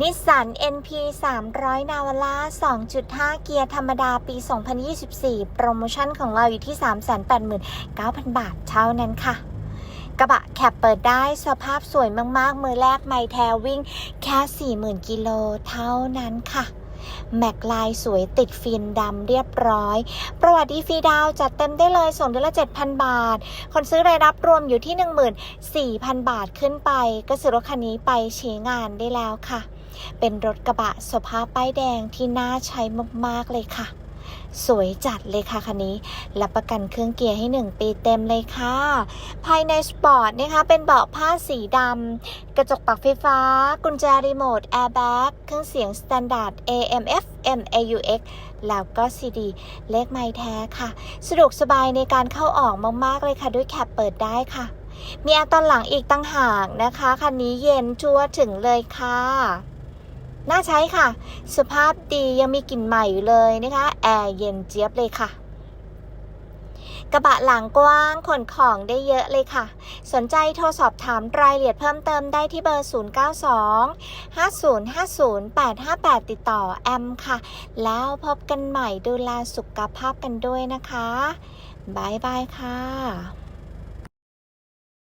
นิสสัน NP 300 นาวาร่า 2.5 เกียร์ธรรมดาปี 2024 โปรโมชั่นของเราอยู่ที่ 389,000 บาทเท่านั้นค่ะ กระบะแคปเปิดได้สภาพสวยมาก ๆ มือแรกไม่แทวิ่ง แค่ 40,000 กิโลเท่านั้นค่ะแม็กลายสวยติดฟิล์มดำเรียบร้อย ประวัติดีฟรีดาวจัดเต็มได้เลยส่งเดือนละ 7,000 บาท คนซื้อรายรับรวมอยู่ที่ 14,000 บาทขึ้นไป ก็ซื้อรถคันนี้ไปใช้งานได้แล้วค่ะ เป็นรถกระบะสภาพป้ายแดงที่น่าใช้มาก ๆ เลยค่ะ สวยจัดเลยค่ะคันนี้ รับประกันเครื่องเกียร์ให้ 1 ปีเต็มเลยค่ะ ภายในสปอร์ตนะคะ เป็นเบาะผ้าสีดำ กระจกปรับไฟฟ้า กุญแจรีโมท แอร์แบ็กเครื่องเสียงสแตนดาร์ด AM FM AUX แล้วก็ CD เลขไม้แท้ค่ะ สะดวกสบายในการเข้าออกมาก ๆ เลยค่ะ ด้วยแคปเปิดได้ค่ะมีแอร์ตอนหลังอีกตั้งหากนะคะ คันนี้เย็นชัวร์ถึงเลยค่ะ น่าใช้ค่ะ สภาพดียังมีกลิ่นใหม่อยู่เลยนะคะ แอร์เย็นเจี๊ยบเลยค่ะ กระบะหลังกว้างขนของได้เยอะเลยค่ะ สนใจโทรสอบถามรายละเอียดเพิ่มเติมได้ที่เบอร์ 092 5050 858 ติดต่อแอมค่ะ แล้วพบกันใหม่ดูแลสุขภาพกันด้วยนะคะบายบายค่ะ